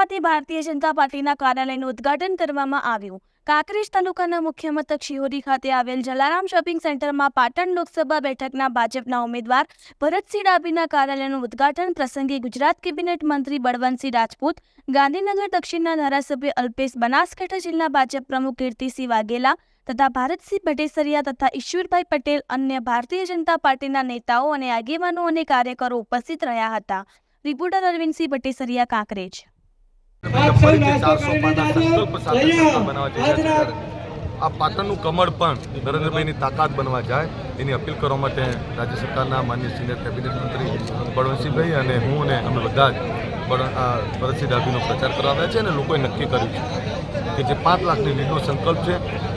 ખાતે ભારતીય જનતા પાર્ટીના કાર્યાલયનું ઉદ્ઘાટન કરવામાં આવ્યું. કાંકરેજ તાલુકાના મુખ્ય મથક શિહોરી ખાતે આવેલ જલારામ શોપિંગ સેન્ટરમાં પાટણ લોકસભા બેઠકના ભાજપના ઉમેદવાર ભરતસિંહ ડાભીના કાર્યાલયનું ઉદ્ઘાટન પ્રસંગે ગુજરાત કેબિનેટ મંત્રી બળવંતસિંહ રાજપૂત, ગાંધીનગર દક્ષિણના ધારાસભ્ય અલ્પેશ બનાસકાંઠા જિલ્લા ભાજપ પ્રમુખ કીર્તિસિંહ વાઘેલા તથા ભારતસિંહ ભટેસરિયા તથા ઈશ્વરભાઈ પટેલ અન્ય ભારતીય જનતા પાર્ટીના નેતાઓ અને આગેવાનો અને કાર્યકરો ઉપસ્થિત રહ્યા હતા. રિપોર્ટર અરવિંદસિંહ ભટેસરિયા, કાંકરેજ. આ પાટણનું કમળ પણ નરેન્દ્રભાઈની તાકાત બનવા જાય એની અપીલ કરવા માટે રાજ્ય સરકારના માન્ય સિનિયર કેબિનેટ મંત્રી બળવંતસિંહભાઈ અને હું અને અમે બધા જ ભરતસિંહ ડાભીનો પ્રચાર કરવા આવ્યા છે અને લોકોએ નક્કી કર્યું છે કે જે પાંચ લાખની લીડનો સંકલ્પ છે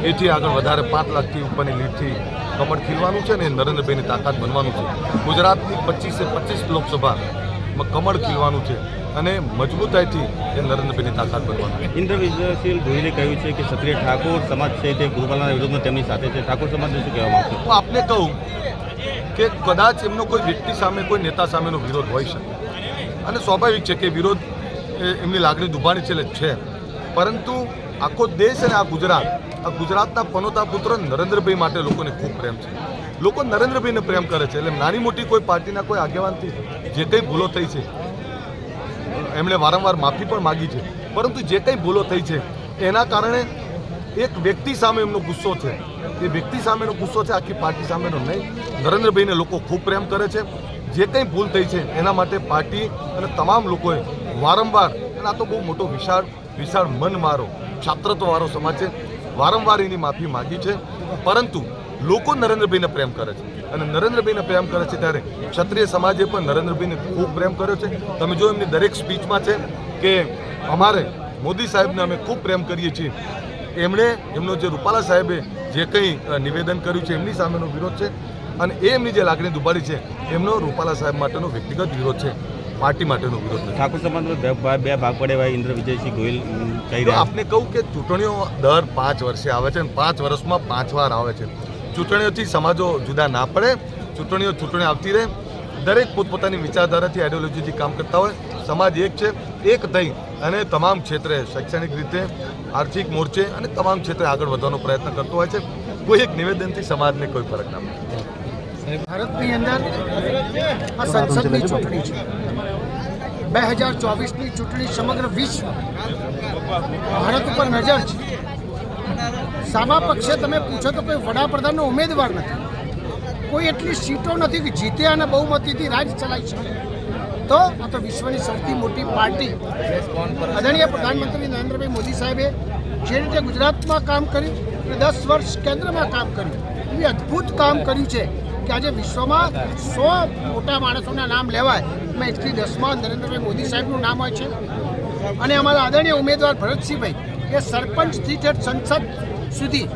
એથી આગળ વધારે પાંચ લાખથી ઉપરની લીડથી કમળ ખીલવાનું છે ને નરેન્દ્રભાઈની તાકાત બનવાનું છે. ગુજરાતની પચીસે પચીસ લોકસભામાં કમળ ખીલવાનું છે. અને મજબૂતાઈથી એ નરેન્દ્રભાઈની તાકાત બનવાનું છે. ઇન્દ્ર વિજયશીલ ગોહિલે કહ્યું છે કે ક્ષત્રિય ઠાકોર સમાજ છે તે ગુરુપાલના વિરોધમાં તેમની સાથે છે. ઠાકોર સમાજને શું કહેવા માંગશે? હું આપને કહું કે કદાચ એમનો કોઈ વ્યક્તિ સામે કોઈ નેતા સામેનો વિરોધ હોઈ શકે. અને સ્વાભાવિક છે કે વિરોધ એ એમની લાગણી દુભાણી છે એટલે છે. પરંતુ આખો દેશ અને આ ગુજરાત આ ગુજરાતના પનોતા પુત્ર નરેન્દ્રભાઈ માટે લોકોને ખૂબ પ્રેમ છે. લોકો નરેન્દ્રભાઈને પ્રેમ કરે છે. એટલે નાની મોટી કોઈ પાર્ટીના કોઈ આગેવાનથી જે કંઈ ભૂલો થઈ છે, એમણે વારંવાર માફી પણ માગી છે. પરંતુ જે કંઈ ભૂલો થઈ છે, એના કારણે એક વ્યક્તિ સામે એમનો ગુસ્સો છે. એ વ્યક્તિ સામેનો ગુસ્સો છે, આખી પાર્ટી સામેનો નહીં. નરેન્દ્રભાઈને લોકો ખૂબ પ્રેમ કરે છે. જે કંઈ ભૂલ થઈ છે, એના માટે પાર્ટી અને તમામ લોકોએ વારંવાર, અને આ તો બહુ મોટો વિશાળ વિશાળ મન મારો, છાત્રત્વવાળો સમાજ છે, વારંવાર એની માફી માગી છે. પરંતુ લોકો નરેન્દ્રભાઈને પ્રેમ કરે છે. અને નરેન્દ્રભાઈને પ્રેમ કરે છે ત્યારે ક્ષત્રિય સમાજે પણ નરેન્દ્રભાઈને ખૂબ પ્રેમ કર્યો છે. તમે જો એમની દરેક સ્પીચમાં છે કે અમારે મોદી સાહેબને અમે ખૂબ પ્રેમ કરીએ છીએ. એમણે એમનો જે રૂપાલા સાહેબે જે કંઈ નિવેદન કર્યું છે એમની સામેનો વિરોધ છે. અને એ એમની જે લાગણી દુબાડી છે એમનો રૂપાલા સાહેબ માટેનો વ્યક્તિગત વિરોધ છે. પાર્ટી માટેનો વિરોધ નથી. ઠાકોર સમાજનો બે ભાગ પડે ભાઈ ઇન્દ્ર વિજયસિંહ ગોહિલ કહી રહ્યા આપને કહું કે ચૂંટણીઓ દર પાંચ વર્ષે આવે છે અને પાંચ વર્ષમાં પાંચ વાર આવે છે. ચૂંટણીઓથી સમાજો જુદા ના પડે, ચૂંટણીઓ ચૂંટણી આવતી રહે. દરેક પોતપોતાની વિચારધારાથી આઈડિયોલોજીથી કામ કરતા હોય. સમાજ એક છે, એક થઈ અને તમામ ક્ષેત્રે શૈક્ષણિક રીતે, આર્થિક મોરચે અને તમામ ક્ષેત્રે આગળ વધવાનો પ્રયત્ન કરતો હોય છે. કોઈ એક નિવેદનથી સમાજને કોઈ ફરક ના પડે. ભારતની અંદર આ સંસદની ચૂંટણી છે. બે હજાર ચોવીસની ચૂંટણી સમગ્ર વિશ્વ ભારત ઉપર નજર છે. સામા પક્ષે તમે પૂછો તો કોઈ વડાપ્રધાનનો ઉમેદવાર નથી. કોઈ એટલી સીટો નથી કે જીતે અને બહુમતીથી રાજ ચલાવી શકે. તો આ તો વિશ્વની સૌથી મોટી પાર્ટી. આદરણીય પ્રધાનમંત્રી નરેન્દ્રભાઈ મોદી સાહેબે જે રીતે ગુજરાતમાં કામ કર્યું અને દસ વર્ષ કેન્દ્રમાં કામ કર્યું, એવી અદ્ભુત કામ કર્યું છે કે આજે વિશ્વમાં સો મોટા માણસોના નામ લેવાય. એમાં એકથી દસમાં નરેન્દ્રભાઈ મોદી સાહેબનું નામ હોય છે. અને અમારા આદરણીય ઉમેદવાર ભરતસિંહભાઈ એ સરપંચથી જે સંસદ સુધી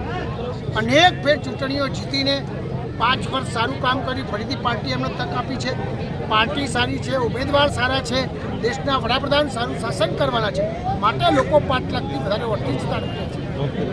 અનેક ફેર ચૂંટણીઓ જીતીને પાંચ વર્ષ સારું કામ કર્યું. ફરીથી પાર્ટી એમને તક આપી છે. પાર્ટી સારી છે, ઉમેદવાર સારા છે, દેશના વડાપ્રધાન સારું શાસન કરવાના છે. માટે લોકો પાંચ લાખથી વધારે વોટની કરે છે.